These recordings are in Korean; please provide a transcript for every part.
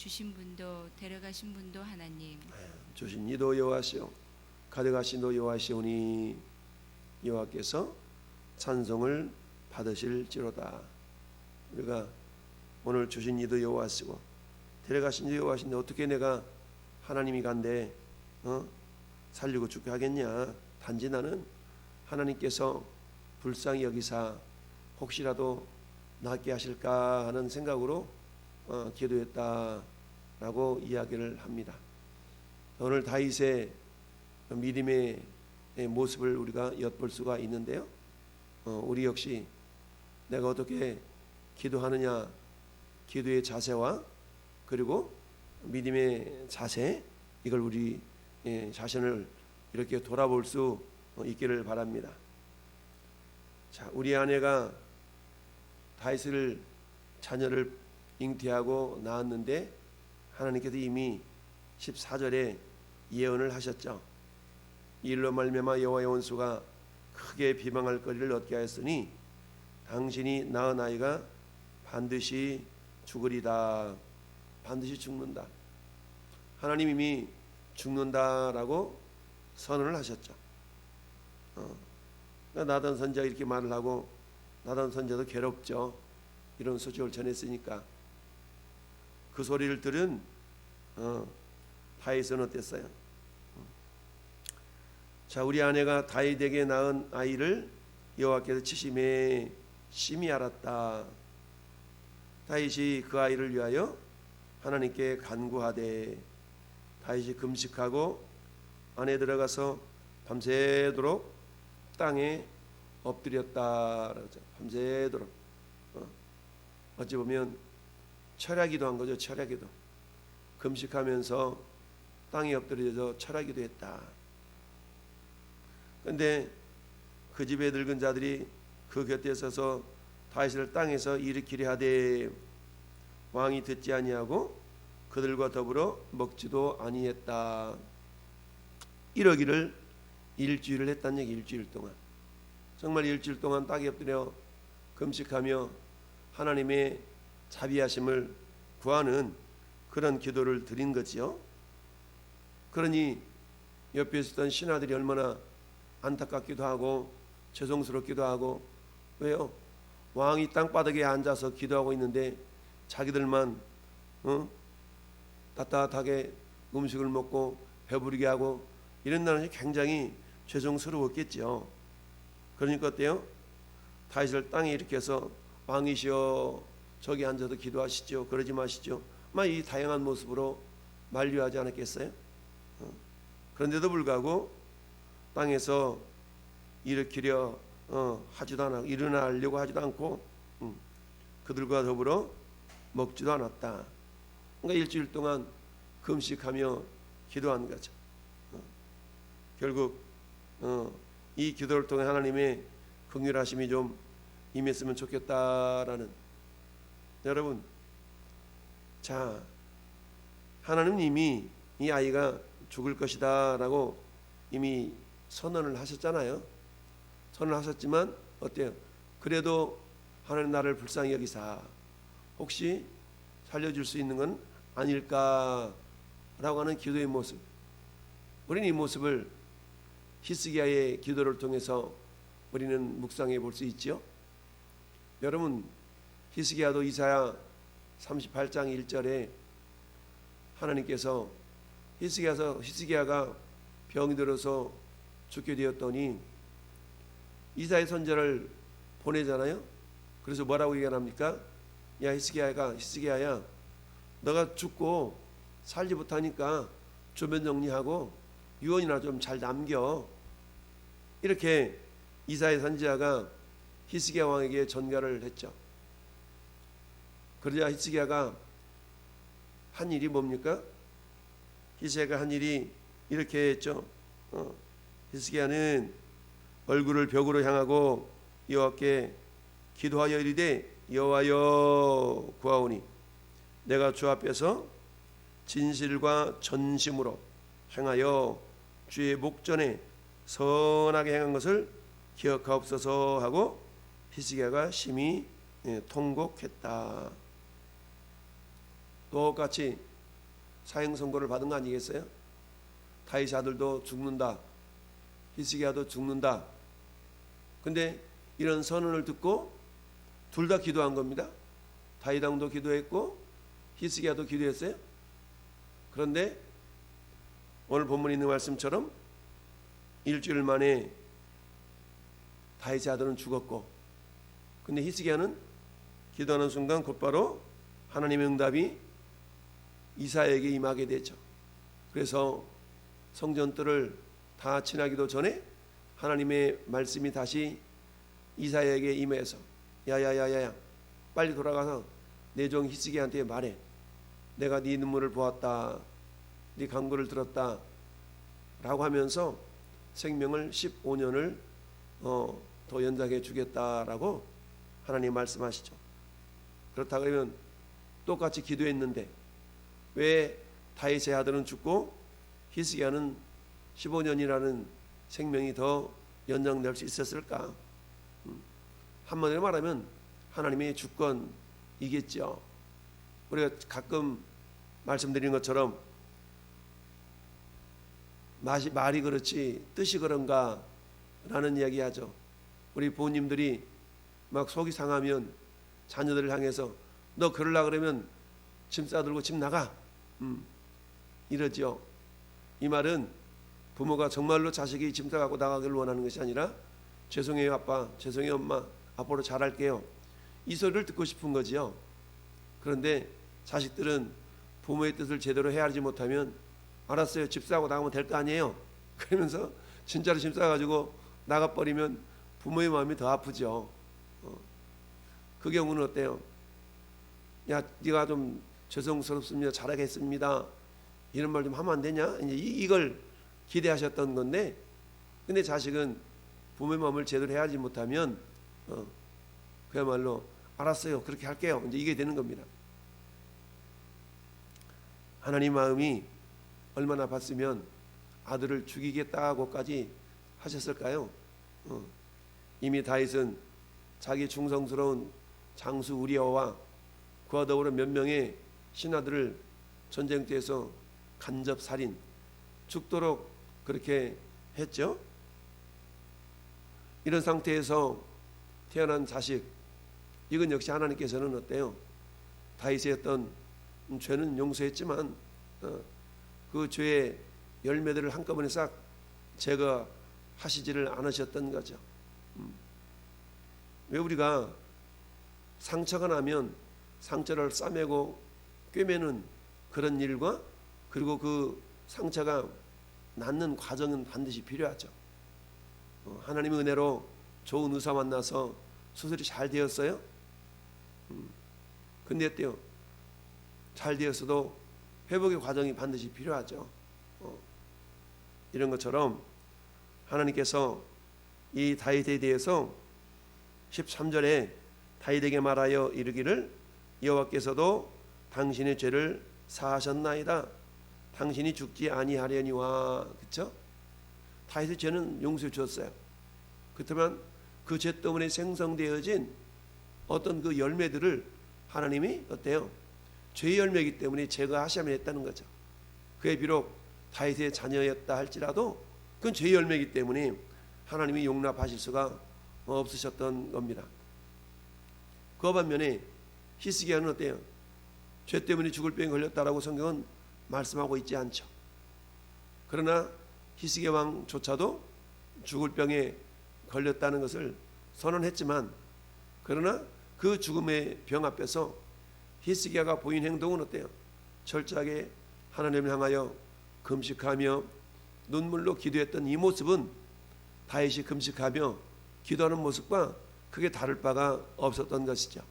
주신 분도 데려가신 분도 하나님. 주신 이도 여호와시오 가져가신 이도 여호와시오니 여호와께서 찬송을 받으실지로다. 우리가 오늘 주신 이도 여호와시고 데려가신 이도 여호와신데 어떻게 내가 하나님이 간데 어? 살리고 죽게 하겠냐? 단지 나는 하나님께서 불쌍히 여기사 혹시라도 낫게 하실까 하는 생각으로 어, 기도했다 라고 이야기를 합니다. 오늘 다윗의 믿음의 모습을 우리가 엿볼 수가 있는데요. 어, 우리 역시 내가 어떻게 기도하느냐, 기도의 자세와 그리고 믿음의 자세 이걸 우리 예, 자신을 이렇게 돌아볼 수 있기를 바랍니다. 자, 우리 아내가 다윗을 자녀를 잉태하고 낳았는데 하나님께서 이미 14절에 예언을 하셨죠. 이 일로 말미암아 여호와의 원수가 크게 비방할 거리를 얻게 하였으니 당신이 낳은 아이가 반드시 죽으리다. 반드시 죽는다. 하나님 이미 죽는다라고 선언을 하셨죠. 어. 그러니까 나단 선지가 이렇게 말을 하고 나단 선지도 괴롭죠. 이런 소식을 전했으니까 그 소리를 들은 어, 다윗은 어땠어요? 자, 우리 아내가 다윗에게 낳은 아이를 여호와께서 치심에 심히 알았다. 다윗이 그 아이를 위하여 하나님께 간구하되 다윗이 금식하고 안에 들어가서 밤새도록 땅에 엎드렸다. 밤새도록 어. 어찌 보면 철야기도 한 거죠. 철야기도 금식하면서 땅에 엎드려서 철야기도 했다. 근데 그 집에 늙은 자들이 그 곁에 서서 다윗을 땅에서 일으키려 하되 왕이 듣지 아니하고 그들과 더불어 먹지도 아니했다. 이러기를 일주일을 했다는 얘기 일주일 동안 정말 일주일 동안 땅에 엎드려 금식하며 하나님의 자비하심을 구하는 그런 기도를 드린 거지요. 그러니 옆에 있었던 신하들이 얼마나 안타깝기도 하고 죄송스럽기도 하고 왜요? 왕이 땅바닥에 앉아서 기도하고 있는데 자기들만 어? 따뜻하게 음식을 먹고 배부르게 하고 이런다는 게 굉장히 죄송스러웠겠죠. 그러니까 어때요? 다윗을 땅에 일으켜서 왕이시여 저기 앉아서 기도하시죠. 그러지 마시죠. 막 이 다양한 모습으로 만류하지 않았겠어요? 어. 그런데도 불구하고 땅에서 일으키려 어, 하지도 않아 일어나려고 하지도 않고 음, 그들과 더불어 먹지도 않았다. 그러니까 일주일 동안 금식하며 기도한 거죠. 어. 결국 어, 이 기도를 통해 하나님의 긍휼하심이 좀 임했으면 좋겠다라는 여러분 자 하나님 이미 이 아이가 죽을 것이다 라고 이미 선언을 하셨잖아요. 선언 하셨지만 어때요? 그래도 하나님 나를 불쌍히 여기사 혹시 살려줄 수 있는 건 아닐까라고 하는 기도의 모습. 우리는 이 모습을 히스기야의 기도를 통해서 우리는 묵상해 볼 수 있죠. 여러분 히스기야도 이사야 38장 1절에 하나님께서 히스기야서 히스기야가 병이 들어서 죽게 되었더니 이사의 선자를 보내잖아요. 그래서 뭐라고 얘기합니까? 야 히스기야가 히스기야야, 너가 죽고 살지 못하니까 주변 정리하고 유언이나 좀 잘 남겨. 이렇게 이사의 선지자가 히스기야 왕에게 전가를 했죠. 그러자 히스기야가 한 일이 뭡니까? 히스기야가 한 일이 이렇게 했죠. 어, 히스기야는 얼굴을 벽으로 향하고 여호와께 기도하여 이르되 여호와여 구하오니 내가 주 앞에서 진실과 전심으로 행하여 주의 목전에 선하게 행한 것을 기억하옵소서 하고 히스기야가 심히 예, 통곡했다. 똑같이 사형 선고를 받은 거 아니겠어요? 다윗의 아들도 죽는다. 히스기야도 죽는다. 근데 이런 선언을 듣고 둘 다 기도한 겁니다. 다윗 왕도 기도했고 히스기야도 기도했어요. 그런데 오늘 본문에 있는 말씀처럼 일주일 만에 다윗의 아들은 죽었고 근데 히스기야는 기도하는 순간 곧바로 하나님의 응답이 이사에게 임하게 되죠. 그래서 성전들을 다 지나기도 전에 하나님의 말씀이 다시 이사에게 임해서 야야야야야 빨리 돌아가서 내종 히스기야한테 말해 내가 네 눈물을 보았다 네 간구를 들었다 라고 하면서 생명을 15년을 어, 더 연장해 주겠다라고 하나님 말씀하시죠. 그렇다 그러면 똑같이 기도했는데 왜 다윗의 아들은 죽고 히스기야는 15년이라는 생명이 더 연장될 수 있었을까? 음, 한마디로 말하면 하나님의 주권이겠죠. 우리가 가끔 말씀드린 것처럼 말이, 말이 그렇지 뜻이 그런가 라는 이야기하죠. 우리 부모님들이 막 속이 상하면 자녀들을 향해서 너 그러려 그러면 짐 싸들고 집 나가 음, 이러죠. 이 말은 부모가 정말로 자식이 짐 싸갖고 나가기를 원하는 것이 아니라 죄송해요 아빠 죄송해요 엄마 앞으로 잘할게요 이 소리를 듣고 싶은 거지요. 그런데 자식들은 부모의 뜻을 제대로 헤아리지 못하면 알았어요 집 싸고 나가면 될 거 아니에요. 그러면서 진짜로 짐 싸가지고 나가버리면 부모의 마음이 더 아프죠. 어. 그 경우는 어때요? 야, 네가 좀 죄송스럽습니다. 잘하겠습니다. 이런 말 좀 하면 안 되냐? 이제 이- 이걸 기대하셨던 건데, 근데 자식은 부모의 마음을 제대로 헤아리지 못하면, 어, 그야말로 알았어요. 그렇게 할게요. 이제 이게 되는 겁니다. 하나님 마음이 얼마나 봤으면 아들을 죽이겠다고까지 하셨을까요? 어, 이미 다윗은 자기 충성스러운 장수 우리아와 그와 더불어 몇 명의 신하들을 전쟁터에서 간접 살인 죽도록 그렇게 했죠. 이런 상태에서 태어난 자식 이건 역시 하나님께서는 어때요? 다윗의 어떤 죄는 용서했지만 어, 그 죄의 열매들을 한꺼번에 싹 제거하시지를 않으셨던 거죠. 음. 왜 우리가 상처가 나면 상처를 싸매고 꿰매는 그런 일과 그리고 그 상처가 낫는 과정은 반드시 필요하죠. 어, 하나님의 은혜로 좋은 의사 만나서 수술이 잘 되었어요. 음. 근데 어때요? 잘 되었어도 회복의 과정이 반드시 필요하죠. 어, 이런 것처럼 하나님께서 이 다윗에 대해서 13절에 다윗에게 말하여 이르기를 여호와께서도 당신의 죄를 사하셨나이다. 당신이 죽지 아니하려니와 그렇죠? 다윗의 죄는 용서해 주었어요. 그렇지만 그죄 때문에 생성되어진 어떤 그 열매들을 하나님이 어때요? 죄의 열매이기 때문에 제거하셔야 했다는 거죠. 그에 비록 다윗의 자녀였다 할지라도 그건 죄의 열매이기 때문에 하나님이 용납하실 수가 없으셨던 겁니다. 그 반면에 히스기야는 어때요? 죄 때문에 죽을 병에 걸렸다라고 성경은 말씀하고 있지 않죠. 그러나 히스기야 왕조차도 죽을 병에 걸렸다는 것을 선언했지만 그러나 그 죽음의 병 앞에서 히스기야가 보인 행동은 어때요? 철저하게 하나님을 향하여 금식하며 눈물로 기도했던 이 모습은 다윗이 금식하며 기도하는 모습과 크게 다를 바가 없었던 것이죠.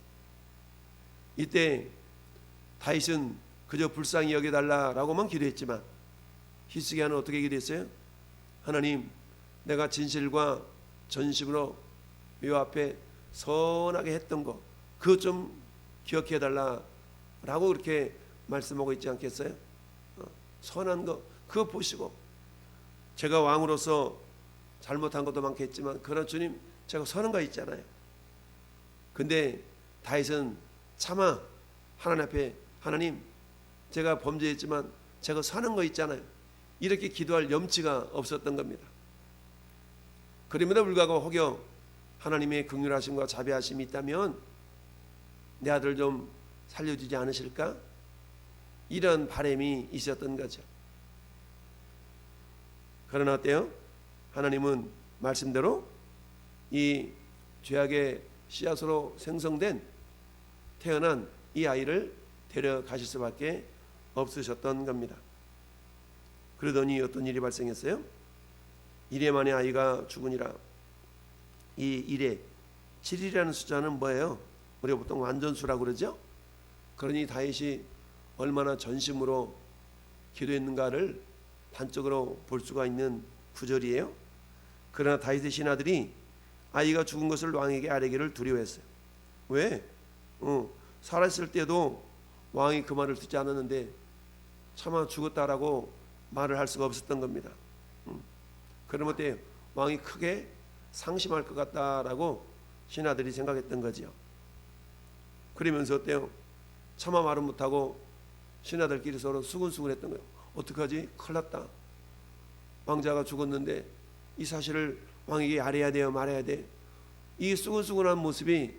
이때 다윗은 그저 불쌍히 여겨달라라고만 기도했지만 히스기야는 어떻게 기도했어요? 하나님, 내가 진실과 전심으로 요 앞에 선하게 했던 거 그것 좀 기억해 달라라고 그렇게 말씀하고 있지 않겠어요? 어, 선한 거 그거 보시고 제가 왕으로서 잘못한 것도 많겠지만 그러나 주님 제가 선한 거 있잖아요. 근데 다윗은 차마 하나님 앞에 하나님 제가 범죄했지만 제가 사는 거 있잖아요. 이렇게 기도할 염치가 없었던 겁니다. 그럼에도 불구하고 혹여 하나님의 긍휼하심과 자비하심이 있다면 내 아들 좀 살려주지 않으실까? 이런 바람이 있었던 거죠. 그러나 어때요? 하나님은 말씀대로 이 죄악의 씨앗으로 생성된 태어난 이 아이를 데려가실 수밖에 없으셨던 겁니다. 그러더니 어떤 일이 발생했어요? 이래 만에 아이가 죽으니라. 이 일에 7이라는 숫자는 뭐예요? 우리가 보통 완전수라고 그러죠? 그러니 다윗이 얼마나 전심으로 기도했는가를 단적으로 볼 수가 있는 구절이에요. 그러나 다윗의 신하들이 아이가 죽은 것을 왕에게 아뢰기를 두려워했어요. 왜? 어, 살았을 때도 왕이 그 말을 듣지 않았는데 차마 죽었다라고 말을 할 수가 없었던 겁니다. 음. 그러면 어때요? 왕이 크게 상심할 것 같다라고 신하들이 생각했던 거지요. 그러면서 어때요? 차마 말은 못하고 신하들끼리 서로 수근수근했던 거예요. 어떡하지? 큰일 났다. 왕자가 죽었는데 이 사실을 왕에게 알아야 돼요, 말해야 돼. 이 수근수근한 모습이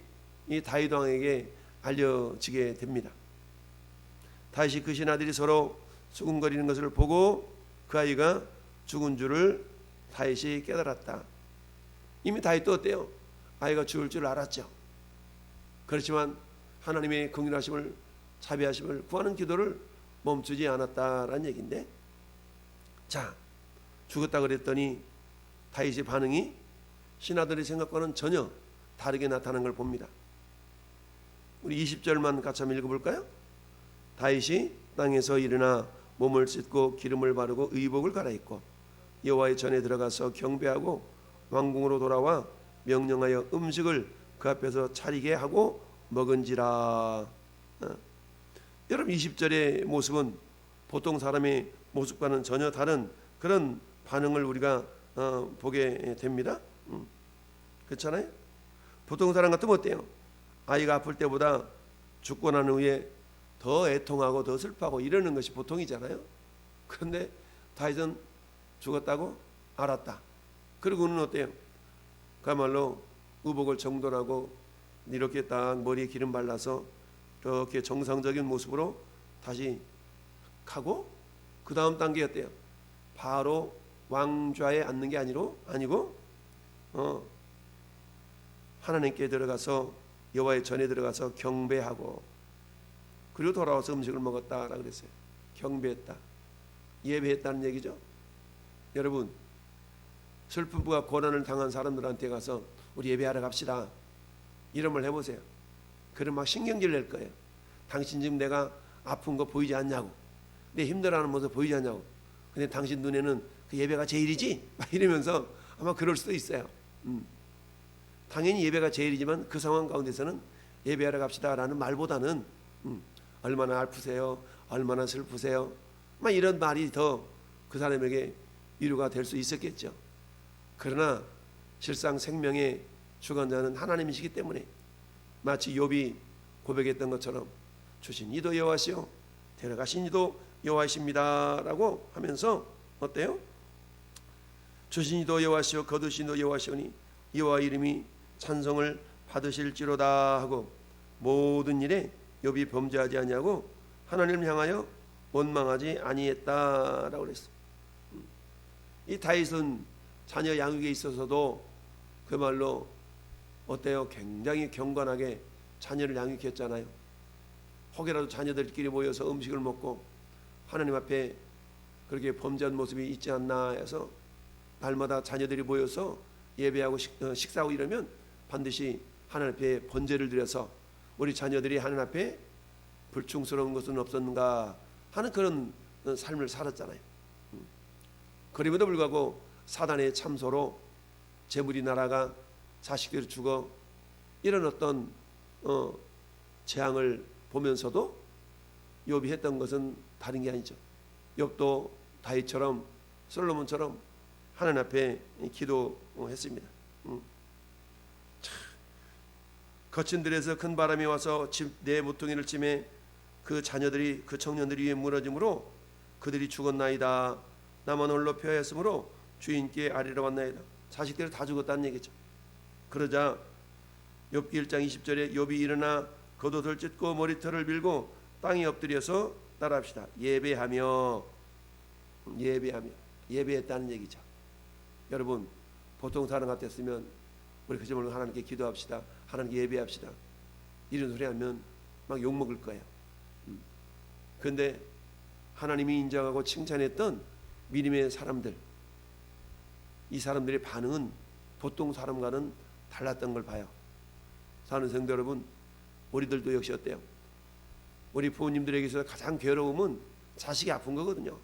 이 다윗 왕에게 알려지게 됩니다. 다시 그 신하들이 서로 수근거리는 것을 보고 그 아이가 죽은 줄을 다윗이 깨달았다. 이미 다윗도 어때요? 아이가 죽을 줄 알았죠. 그렇지만 하나님의 긍휼하심을 자비하심을 구하는 기도를 멈추지 않았다라는 얘기인데 자 죽었다 그랬더니 다윗의 반응이 신하들의 생각과는 전혀 다르게 나타난 걸 봅니다. 우리 20절만 같이 한번 읽어볼까요? 다윗이 땅에서 일어나 몸을 씻고 기름을 바르고 의복을 갈아입고 여호와의 전에 들어가서 경배하고 왕궁으로 돌아와 명령하여 음식을 그 앞에서 차리게 하고 먹은지라. 어. 여러분 20절의 모습은 보통 사람의 모습과는 전혀 다른 그런 반응을 우리가 어, 보게 됩니다. 음. 그렇잖아요? 보통 사람 같으면 어때요? 아이가 아플 때보다 죽고 난 후에 더 애통하고 더 슬퍼하고 이러는 것이 보통이잖아요. 그런데 다윗은 죽었다고 알았다. 그리고는 어때요? 그야말로 의복을 정돈하고 이렇게 딱 머리에 기름 발라서 이렇게 정상적인 모습으로 다시 가고 그 다음 단계 어때요? 바로 왕좌에 앉는 게 아니로 아니고 어 하나님께 들어가서 여호와의 전에 들어가서 경배하고 그리고 돌아와서 음식을 먹었다라 그랬어요. 경배했다. 예배했다는 얘기죠. 여러분 슬픔과 고난을 당한 사람들한테 가서 우리 예배하러 갑시다. 말 해보세요. 그럼 막 신경질 낼 거예요. 당신 지금 내가 아픈 거 보이지 않냐고. 내 힘들어하는 모습 보이지 않냐고. 근데 당신 눈에는 그 예배가 제일이지? 막 이러면서 아마 그럴 수도 있어요. 음. 당연히 예배가 제일이지만 그 상황 가운데서는 예배하러 갑시다라는 말보다는 음, 얼마나 아프세요? 얼마나 슬프세요? 막 이런 말이 더 그 사람에게 위로가 될 수 있었겠죠. 그러나 실상 생명의 주관자는 하나님이시기 때문에 마치 욥이 고백했던 것처럼 주신 이도 여호와시요 데려가신 이도 여호와이십니다라고 하면서 어때요? 주신 이도 여호와시요 거두신 이도 여호와시오니 여호와 이름이 찬송을 받으실지로다 하고 모든 일에 욥이 범죄하지 아니하고 하나님을 향하여 원망하지 아니했다라고 그랬어. 이 다윗은 자녀 양육에 있어서도 그 말로 어때요? 굉장히 경건하게 자녀를 양육했잖아요. 혹여라도 자녀들끼리 모여서 음식을 먹고 하나님 앞에 그렇게 범죄한 모습이 있지 않나 해서 날마다 자녀들이 모여서 예배하고 식, 어, 식사하고 이러면 반드시 하나님 앞에 번제를 드려서 우리 자녀들이 하나님 앞에 불충스러운 것은 없었는가 하는 그런 어, 삶을 살았잖아요. 음. 그럼에도 불구하고 사단의 참소로 재물이 날아가 자식들이 죽어 이런 어떤 어, 재앙을 보면서도 욥이 했던 것은 다른 게 아니죠. 욥도 다윗처럼 솔로몬처럼 하나님 앞에 기도했습니다. 음. 참, 거친 들에서 큰 바람이 와서 집내 모퉁이를 찜해 그 자녀들이 그 청년들이 위에 무너짐으로 그들이 죽었나이다. 나만 홀로 표하였으므로 주인께 아리러 왔나이다. 자식들이 다 죽었다는 얘기죠. 그러자 욥기 1장 20절에 욥이 일어나 겉옷을 찢고 머리털을 밀고 땅에 엎드려서 따라합시다. 예배하며 예배하며 예배했다는 얘기죠. 여러분 보통 사람 같았으면 우리 그저 모르고 하나님께 기도합시다. 하나님께 예배합시다. 이런 소리 하면 막 욕 먹을 거예요. 음. 그런데 하나님이 인정하고 칭찬했던 믿음의 사람들 이 사람들의 반응은 보통 사람과는 달랐던 걸 봐요. 사는 성도 여러분, 우리들도 역시 어때요? 우리 부모님들에게서 가장 괴로움은 자식이 아픈 거거든요.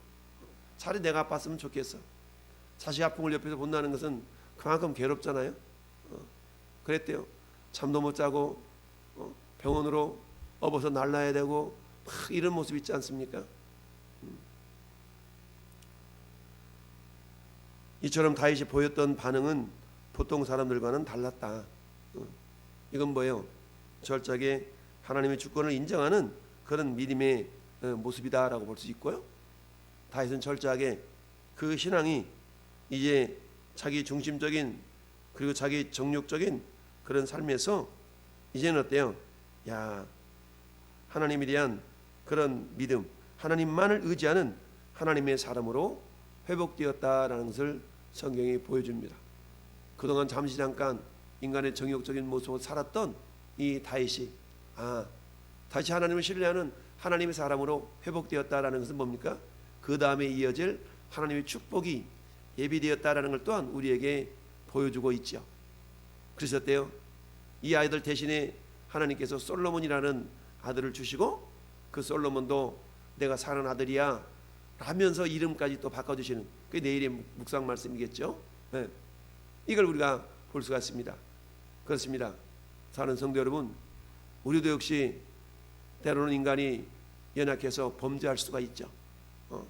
차라리 내가 아팠으면 좋겠어. 자식 아픈 걸 옆에서 본다는 것은 그만큼 괴롭잖아요. 어, 그랬대요. 잠도 못 자고 어, 병원으로 업어서 날라야 되고 막 이런 모습 있지 않습니까? 음. 이처럼 다윗이 보였던 반응은 보통 사람들과는 달랐다. 어, 이건 뭐예요? 철저하게 하나님의 주권을 인정하는 그런 믿음의 어, 모습이다라고 볼 수 있고요. 다윗은 철저하게 그 신앙이 이제 자기 중심적인 그리고 자기 정욕적인 그런 삶에서 이제는 어때요? 야 하나님에 대한 그런 믿음, 하나님만을 의지하는 하나님의 사람으로 회복되었다라는 것을 성경이 보여줍니다. 그동안 잠시 잠깐 인간의 정욕적인 모습으로 살았던 이 다윗이 아 다시 하나님을 신뢰하는 하나님의 사람으로 회복되었다라는 것은 뭡니까? 그 다음에 이어질 하나님의 축복이 예비되었다라는 걸 또한 우리에게 보여주고 있죠. 어때요? 이 아이들 대신에 하나님께서 솔로몬이라는 아들을 주시고 그 솔로몬도 내가 사는 아들이야 라면서 이름까지 또 바꿔주시는 그게 내일의 묵상 말씀이겠죠. 네. 이걸 우리가 볼 수가 있습니다. 그렇습니다. 사는 성도 여러분, 우리도 역시 때로는 인간이 연약해서 범죄할 수가 있죠. 어.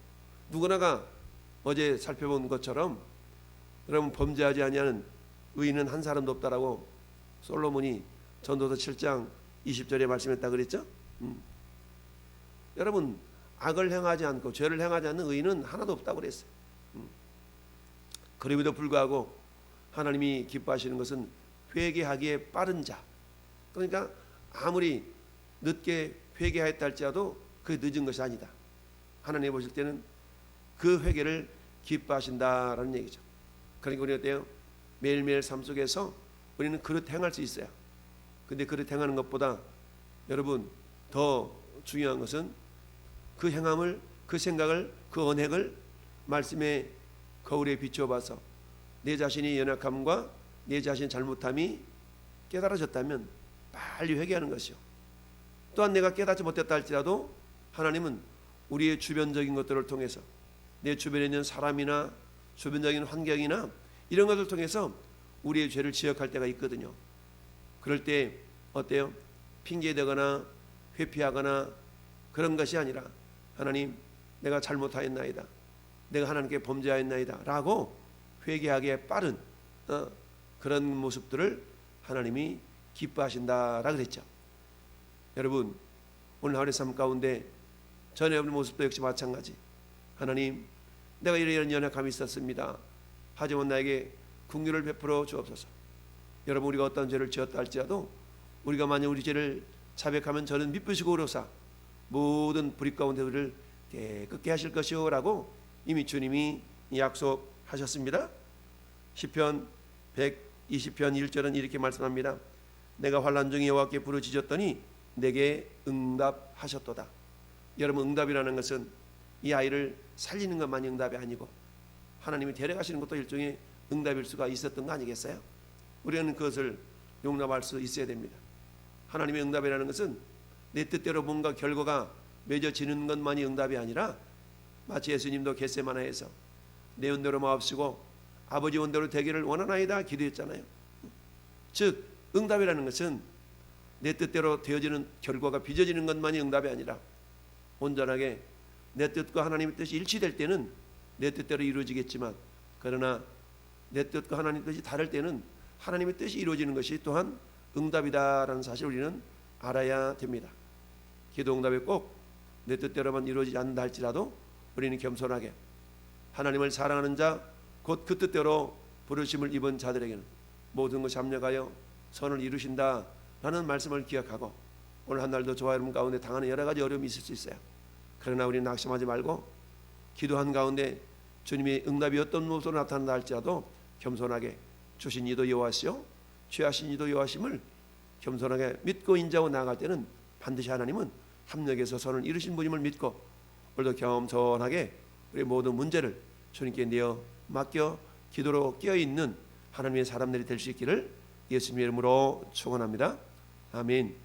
누구나가 어제 살펴본 것처럼 여러분 범죄하지 아니하는 의인은 한 사람도 없다라고 솔로몬이 전도서 7장 20절에 말씀했다 그랬죠? 음. 여러분 악을 행하지 않고 죄를 행하지 않는 의인은 하나도 없다고 그랬어요. 음. 그럼에도 불구하고 하나님이 기뻐하시는 것은 회개하기에 빠른 자. 그러니까 아무리 늦게 회개하였다 할지라도 그 늦은 것이 아니다. 하나님 보실 때는 그 회개를 기뻐하신다라는 얘기죠. 그러니까 우리 어때요? 매일매일 삶 속에서 우리는 그릇 행할 수 있어요. 근데 그릇 행하는 것보다 여러분 더 중요한 것은 그 행함을 그 생각을 그 언행을 말씀의 거울에 비추어 봐서 내 자신의 연약함과 내 자신의 잘못함이 깨달아졌다면 빨리 회개하는 것이요. 또한 내가 깨닫지 못했다 할지라도 하나님은 우리의 주변적인 것들을 통해서 내 주변에 있는 사람이나 주변적인 환경이나 이런 것을 통해서 우리의 죄를 지적할 때가 있거든요. 그럴 때 어때요? 핑계대거나 회피하거나 그런 것이 아니라 하나님 내가 잘못하였나이다. 내가 하나님께 범죄하였나이다. 라고 회개하기에 빠른 어, 그런 모습들을 하나님이 기뻐하신다라 그랬죠. 여러분 오늘 하루의 삶 가운데 전에 없는 모습도 역시 마찬가지. 하나님 내가 이런 연약함이 있었습니다. 하지만 나에게 긍휼을 베풀어 주옵소서. 여러분 우리가 어떤 죄를 지었다 할지라도 우리가 만약 우리 죄를 자백하면 저는 미쁘시고 오로사 모든 불입 가운데 우리를 깨끗게 하실 것이오라고 이미 주님이 약속하셨습니다. 시편 120편 1절은 이렇게 말씀합니다. 내가 환난 중에 여호와께 부르짖었더니 내게 응답하셨도다. 여러분 응답이라는 것은 이 아이를 살리는 것만이 응답이 아니고 하나님이 데려가시는 것도 일종의 응답일 수가 있었던 거 아니겠어요? 우리는 그것을 용납할 수 있어야 됩니다. 하나님의 응답이라는 것은 내 뜻대로 뭔가 결과가 맺어지는 것만이 응답이 아니라 마치 예수님도 겟세마나에서 내 원대로 마옵시고 아버지 원대로 되기를 원하나이다 기도했잖아요. 즉 응답이라는 것은 내 뜻대로 되어지는 결과가 빚어지는 것만이 응답이 아니라 온전하게 내 뜻과 하나님의 뜻이 일치될 때는 내 뜻대로 이루어지겠지만 그러나 내 뜻과 하나님의 뜻이 다를 때는 하나님의 뜻이 이루어지는 것이 또한 응답이다라는 사실 우리는 알아야 됩니다. 기도 응답에 꼭내 뜻대로만 이루어지지 않는다 할지라도 우리는 겸손하게 하나님을 사랑하는 자 곧 그 뜻대로 부르심을 입은 자들에게는 모든 것 잡력하여 선을 이루신다라는 말씀을 기억하고 오늘 한 날도 저와 여러분 가운데 당하는 여러 가지 어려움이 있을 수 있어요. 그러나 우리는 낙심하지 말고 기도한 가운데 주님의 응답이 어떤 모습으로 나타난다 할지라도 겸손하게 주신 이도 여호와시요 취하신 이도 여호와심을 겸손하게 믿고 인자하고 나아갈 때는 반드시 하나님은 합력해서 선을 이루신 분임을 믿고 오늘도 겸손하게 우리 모든 문제를 주님께 내어 맡겨 기도로 끼어 있는 하나님의 사람들이 될 수 있기를 예수님의 이름으로 축원합니다. 아멘.